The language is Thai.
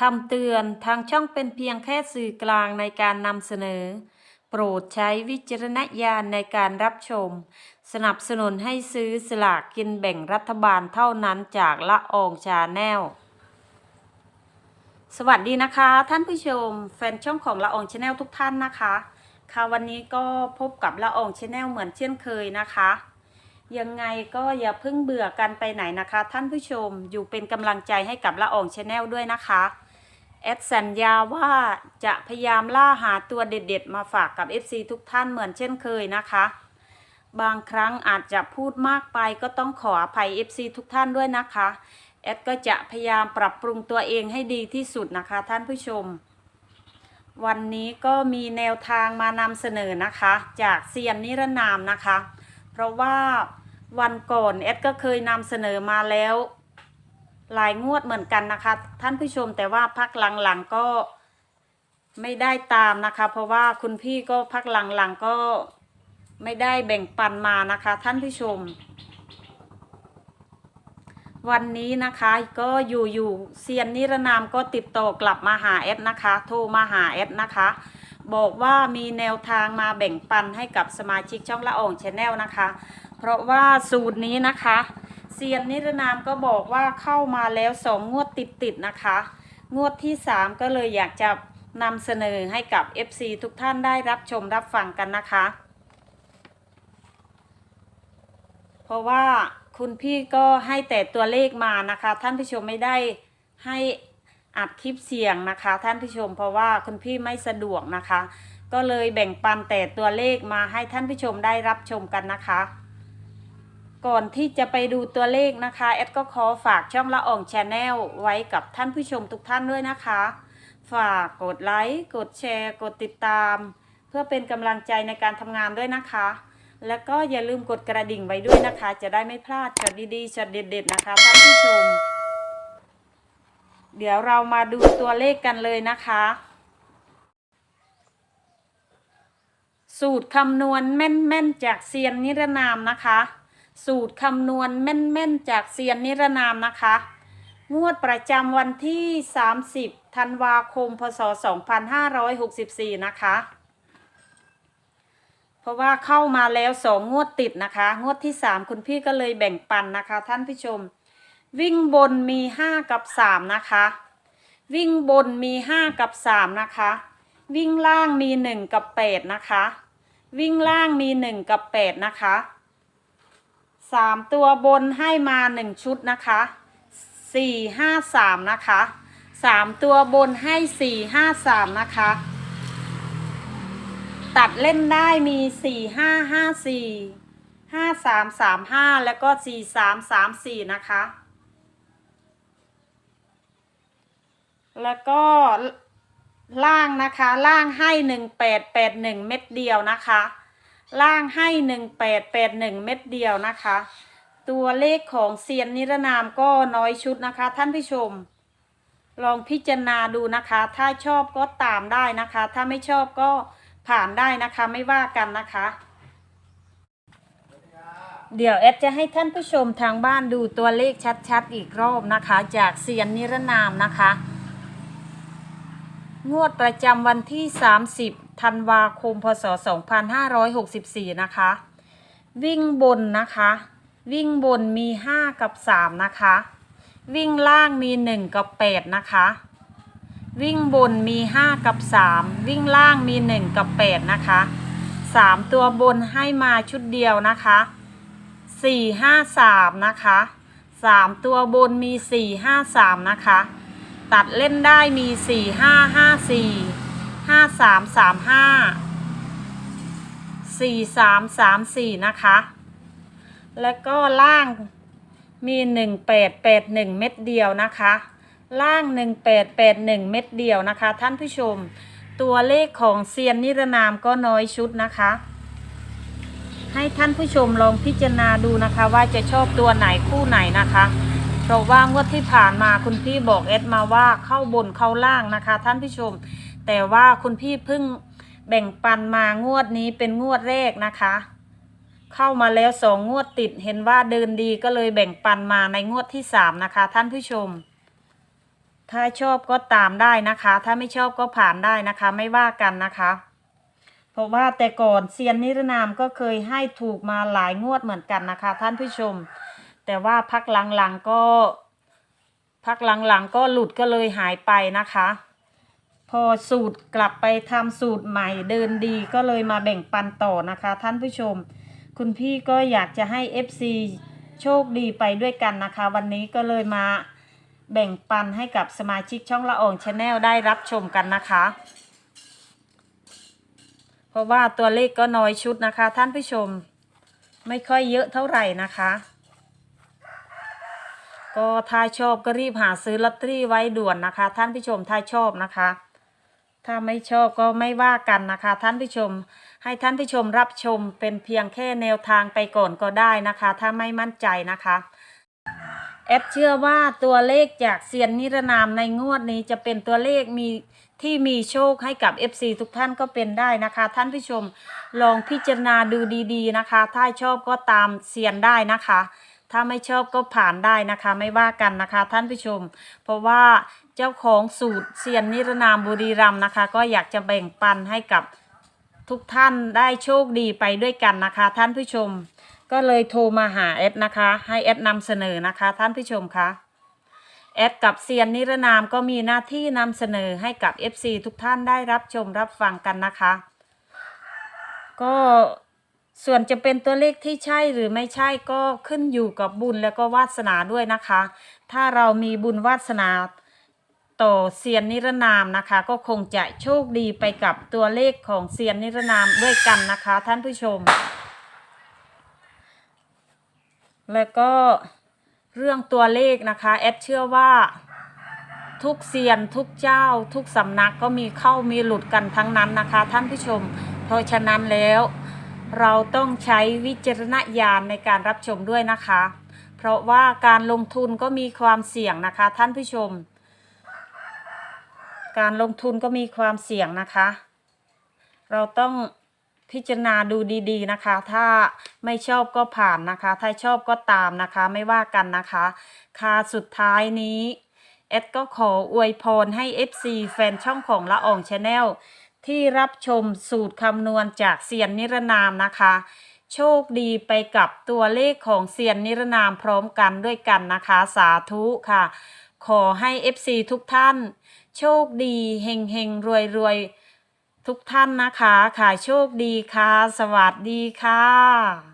คำเตือนทางช่องเป็นเพียงแค่สื่อกลางในการนำเสนอ โปรดใช้วิจารณญาณในการรับชม สนับสนุนให้ซื้อสลากกินแบ่งรัฐบาลเท่านั้นจากละอองชาแนล สวัสดีนะคะ ท่านผู้ชม แฟนช่องของละอองชาแนลทุกท่านนะคะ ค่ะวันนี้ก็พบกับละอองชาแนลเหมือนเช่นเคยนะคะยังไงก็อย่าเพิ่งเบื่อกันไปไหนนะคะ ท่านผู้ชมอยู่เป็นกำลังใจให้กับละอองชาแนลด้วยนะคะ แอดสัญญาว่าจะพยายามล่าหาตัวเด็ดๆ มาฝากกับ FC ทุกท่านเหมือนเช่นเคยนะคะ บางครั้งอาจจะพูดมากไปก็ต้องขออภัย FC ทุกท่านด้วยนะคะ แอดก็จะพยายามปรับปรุงตัวเองให้ดีที่สุดนะคะท่านผู้ชม วันนี้ก็มีแนวทางมานำเสนอนะคะ จากเซียนนิรนามนะคะ เพราะว่าวันก่อนแอดก็เคยนำเสนอมาแล้ว หลายงวดเหมือนกันนะคะ ท่านผู้ชมแต่ว่าพักหลังๆก็ไม่ได้ตามนะคะ เพราะว่าคุณพี่ก็พักหลังๆก็ไม่ได้แบ่งปันมานะคะ ท่านผู้ชม วันนี้นะคะก็อยู่อยู่เซียนนิรนามก็ติดต่อกลับมาหาแอดนะคะ โทรมาหาแอดนะคะ บอกว่ามีแนวทางมาแบ่งปันให้กับสมาชิกช่องละอองชาแนลนะคะ เพราะว่าสูตรนี้นะคะ เซียนนิรนามก็บอกว่าเข้ามาแล้วสองงวดติดๆนะคะ งวดที่สามก็เลยอยากจะนำเสนอให้กับ FC ทุกท่านได้รับชมรับฟังกันนะคะ เพราะว่าคุณพี่ก็ให้แต่ตัวเลขมานะคะ ท่านผู้ชมไม่ได้ให้อัดคลิปเสียงนะคะ ท่านผู้ชม เพราะว่าคุณพี่ไม่สะดวกนะคะ ก็เลยแบ่งปันแต่ตัวเลขมาให้ท่านผู้ชมได้รับชมกันนะคะ ก่อนที่จะไปดูตัวเลขนะคะแอดก็ขอฝากช่องละอองชาแนลไว้กับท่านผู้ชมทุกท่านด้วยนะคะ ฝากกดไลค์กดแชร์ กดติดตาม เพื่อเป็นกำลังใจในการทำงานด้วยนะคะ แล้วก็อย่าลืมกดกระดิ่งไว้ด้วยนะคะ จะได้ไม่พลาดช็อตดีๆช็อตเด็ดๆนะคะท่านผู้ชม เดี๋ยวเรามาดูตัวเลขกันเลยนะคะ สูตรคำนวณแม่นๆจากเซียนนิรนามนะคะ สูตรคำนวณแม่นๆ จากเซียนนิรนามนะคะ งวดประจำวันที่ 30 ธันวาคม พศ 2564 นะคะ เพราะว่าเข้ามาแล้วสองงวดติดนะคะ งวดที่ 3 คุณพี่ก็เลยแบ่งปันนะคะ ท่านผู้ชม วิ่งบนมี 5 กับ 3 นะคะ วิ่งบนมี 5 กับ 3 นะคะ วิ่งล่างมี 1 กับ 8 นะคะ วิ่งล่างมี 1 กับ 8 นะคะ สามตัวบนให้มาหนึ่งชุดนะคะสี่ห้าสามนะคะสามตัวบนให้สี่ห้าสามนะคะ ตัดเล่นได้มีสี่ห้าห้าสี่ห้าสามสามห้าแล้วก็สี่สามสามสี่นะคะ แล้วก็ล่างนะคะล่างให้หนึ่งแปดแปดหนึ่งเม็ดเดียวนะคะ ล่างให้หนึ่งแปดแปดหนึ่งเม็ดเดียวนะคะ ตัวเลขของเซียนนิรนามก็น้อยชุดนะคะ ท่านผู้ชม ลองพิจารณาดูนะคะ ถ้าชอบก็ตามได้นะคะ ถ้าไม่ชอบก็ผ่านได้นะคะไม่ว่ากันนะคะ เดี๋ยวแอดจะให้ท่านผู้ชมทางบ้านดูตัวเลขชัดๆ อีกรอบนะคะ จากเซียนนิรนามนะคะ งวดประจำวันที่ 30 ธันวาคมพศ 2564 นะคะ วิ่งบนนะคะ วิ่งบนมี 5 กับ 3 นะคะ วิ่งล่างมี 1 กับ 8 นะคะ วิ่งบนมี 5 กับ 3 วิ่งล่างมี 1 กับ 8 นะคะ 3 ตัวบนให้มาชุดเดียวนะคะ 4 5 3 นะคะ 3 ตัวบนมี 4 5 3 นะคะ ตัดเล่นได้มีสี่ห้าห้าสี่ ห้าสามสามห้าสี่สามสามสี่นะคะ แล้วก็ล่างมีหนึ่งแปดแปดหนึ่งเม็ดเดียวนะคะ ล่างหนึ่งแปดแปดหนึ่งเม็ดเดียวนะคะ ท่านผู้ชม ตัวเลขของเซียนนิรนามก็น้อยชุดนะคะ ให้ท่านผู้ชมลองพิจารณาดูนะคะว่าจะชอบตัวไหนคู่ไหนนะคะเพราะว่างวดที่ผ่านมาคุณพี่บอกเอดมาว่าเข้าบนเข้าล่างนะคะ ท่านผู้ชม แต่ว่าคุณพี่เพิ่งแบ่งปันมางวดนี้เป็นงวดแรกนะคะ เข้ามาแล้วสองงวดติดเห็นว่าเดินดีก็เลยแบ่งปันมาในงวดที่สามนะคะ ท่านผู้ชม ถ้าชอบก็ตามได้นะคะ ถ้าไม่ชอบก็ผ่านได้นะคะ ไม่ว่ากันนะคะ เพราะว่าแต่ก่อนเซียนนิรนามก็เคยให้ถูกมาหลายงวดเหมือนกันนะคะ ท่านผู้ชม แต่ว่าพักหลังๆก็ พักหลังๆก็หลุดก็เลยหายไปนะคะ อสูตรกลับไปทำสูตรใหม่เดินดีก็เลยมาแบ่งปันต่อนะคะ ท่านผู้ชม คุณพี่ก็อยากจะให้ FC โชคดีไปด้วยกันนะคะ วันนี้ก็เลยมาแบ่งปันให้กับสมาชิกช่องละอองชาแนลได้รับชมกันนะคะ เพราะว่าตัวเลขก็น้อยชุดนะคะ ท่านผู้ชมไม่ค่อยเยอะเท่าไหร่นะคะ ก็ถ้าชอบก็รีบหาซื้อลอตเตอรี่ไว้ด่วนนะคะ ท่านผู้ชมถ้าชอบนะคะ ถ้าไม่ชอบก็ไม่ว่ากันนะคะ ท่านผู้ชม ให้ท่านผู้ชมรับชมเป็นเพียงแค่แนวทางไปก่อนก็ได้นะคะ ถ้าไม่มั่นใจนะคะแอดเชื่อว่าตัวเลขจากเซียนนิรนามในงวดนี้จะเป็นตัวเลขมีที่มีโชคให้กับ FC ทุกท่านก็เป็นได้นะคะ ท่านผู้ชมลองพิจารณาดูดีๆนะคะ ถ้าชอบก็ตามเซียนได้นะคะ ถ้าไม่ชอบก็ผ่านได้นะคะ ไม่ว่ากันนะคะ ท่านผู้ชม เพราะว่าเจ้าของสูตรเซียนนิรนามบุรีรัมนะคะ ก็อยากจะแบ่งปันให้กับทุกท่านได้โชคดีไปด้วยกันนะคะ ท่านผู้ชม ก็เลยโทรมาหาแอดนะคะ ให้แอดนำเสนอนะคะ ท่านผู้ชมคะแอดกับเซียนนิรนามก็มีหน้าที่นำเสนอให้กับ FC ทุกท่านได้รับชมรับฟังกันนะคะ ก็ ส่วนจะเป็นตัวเลขที่ใช่หรือไม่ใช่ก็ขึ้นอยู่กับบุญแล้วก็วาสนาด้วยนะคะ ถ้าเรามีบุญวาสนาต่อเซียนนิรนามนะคะ ก็คงจะโชคดีไปกับตัวเลขของเซียนนิรนามด้วยกันนะคะ ท่านผู้ชม แล้วก็เรื่องตัวเลขนะคะแอดเชื่อว่าทุกเซียนทุกเจ้า ทุกสำนักก็มีเข้ามีหลุดกันทั้งนั้นนะคะ ท่านผู้ชม เพราะฉะนั้นแล้ว เราต้องใช้วิจารณญาณในการรับชมด้วยนะคะ เพราะว่าการลงทุนก็มีความเสี่ยงนะคะท่านผู้ชม การลงทุนก็มีความเสี่ยงนะคะ เราต้องพิจารณาดูดีๆนะคะ ถ้าไม่ชอบก็ผ่านนะคะ ถ้าชอบก็ตามนะคะ ไม่ว่ากันนะคะ ค่ะสุดท้ายนี้ เอ็ดก็ขออวยพรให้ FC แฟนช่องของละอองชาแนล ที่รับชมสูตรคำนวณจากเซียนนิรนามนะคะ โชคดีไปกับตัวเลขของเซียนนิรนามพร้อมกันด้วยกันนะคะ สาธุค่ะ ขอให้ FC ทุกท่าน โชคดีเฮงเฮงรวยรวยทุกท่านนะคะ ค่ะโชคดีค่ะ สวัสดีค่ะ